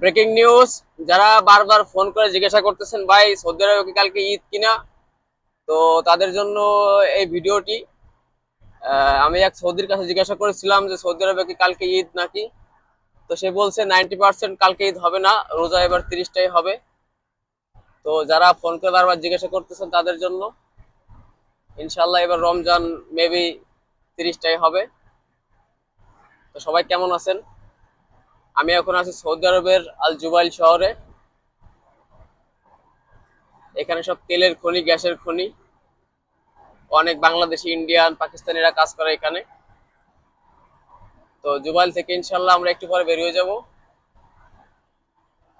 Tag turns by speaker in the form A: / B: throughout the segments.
A: Breaking news যারা বারবার phone করে জিজ্ঞাসা করতেছেন, ভাই, সৌদি আরবে কালকে ঈদ কিনা? তো তাদের জন্য এই ভিডিওটি আমি এক সৌদির কাছে জিজ্ঞাসা করেছিলাম যে, সৌদি আরবে কি কালকে ঈদ নাকি? তো সে বলছে, নাইনটি পার্সেন্ট কালকে ঈদ হবে না, রোজা এবার তিরিশটাই হবে। তো যারা ফোন করে বারবার জিজ্ঞাসা করতেছেন তাদের জন্য ইনশাল্লাহ এবার রমজান মেবি তিরিশটাই হবে। তো সবাই কেমন আছেন? আমি এখন আছি সৌদি আরবের আল জুবাইল শহরে। এখানে সব তেলের খনি, গ্যাসের খনি। অনেক বাংলাদেশি, ইন্ডিয়ান, পাকিস্তানিরা কাজ করে এখানে। তো জুবাইল থেকে ইনশাল্লাহ আমরা একটু পরে বেরিয়ে যাব।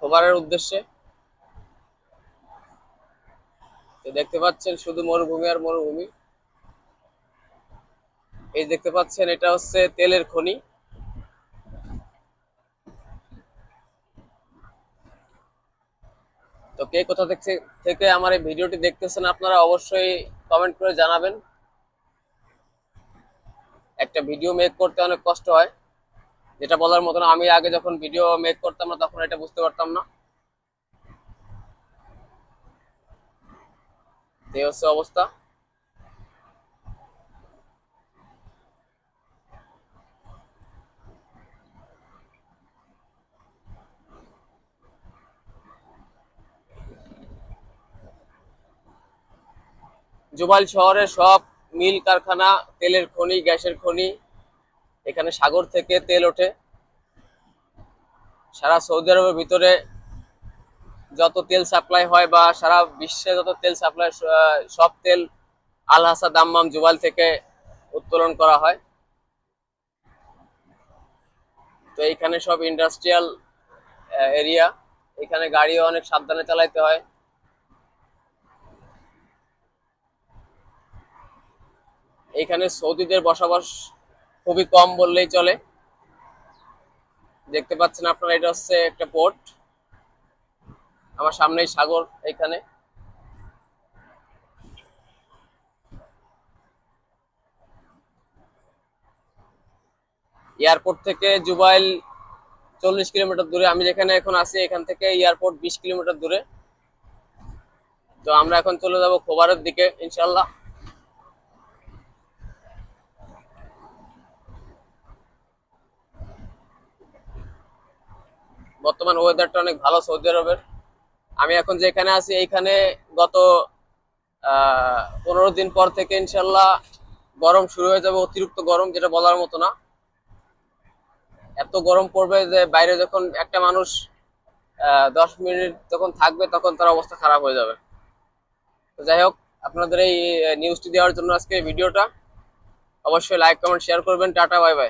A: খোবারের উদ্দেশ্যে। তো দেখতে পাচ্ছেন শুধু মরুভূমি আর মরুভূমি। এই দেখতে পাচ্ছেন এটা হচ্ছে তেলের খনি। তো কে কোথা থেকে থেকে আমার এই ভিডিওটি দেখতেছেন আপনারা অবশ্যই কমেন্ট করে জানাবেন। একটা ভিডিও মেক করতে অনেক কষ্ট হয়। যেটা বলার মতন আমি আগে যখন ভিডিও মেক করতাম না, তখন এটা বুঝতে পারতাম না। এই হচ্ছে অবস্থা। জুবাইল শহরের সব মিল কারখানা, তেলের খনি, গ্যাসের খনি, এখানে সাগর থেকে তেল ওঠে। সারা সৌদি আরবের ভিতরে যত তেল সাপ্লাই হয় বা সারা বিশ্বে যত তেল সাপ্লাই সব তেল আল হাসা দাম্মাম জুবাইল থেকে উত্তোলন করা হয়। তো এইখানে সব ইন্ডাস্ট্রিয়াল এরিয়া এখানে গাড়িও অনেক সাবধানে চালাইতে হয়। এখানে সৌদিদের বসবাস খুবই কম বললেই চলে। দেখতে পাচ্ছেন আপনারা, এটা হচ্ছে একটা পোর্ট। আমার সামনেই সাগর এখানে। এয়ারপোর্ট থেকে জুবাইল চল্লিশ কিলোমিটার দূরে। আমি যেখানে এখন আছি, এখান থেকে এয়ারপোর্ট বিশ কিলোমিটার দূরে। তো আমরা এখন চলে যাব খোবারের দিকে ইনশাল্লাহ বর্তমান ওয়েদারটা অনেক ভালো সৌদি আরবের। আমি এখন যেখানে আছি, এইখানে গত পনেরো দিন পর থেকে ইনশাল্লাহ গরম শুরু হয়ে যাবে, অতিরিক্ত গরম যেটা বলার মতো না। এত গরম পড়বে যে বাইরে যখন একটা মানুষ দশ মিনিট যখন থাকবে তখন তার অবস্থা খারাপ হয়ে যাবে। তো যাই হোক, আপনাদের এই নিউজটি দেওয়ার জন্য আজকে ভিডিওটা। অবশ্যই লাইক কমেন্ট শেয়ার করবেন। Tata bye bye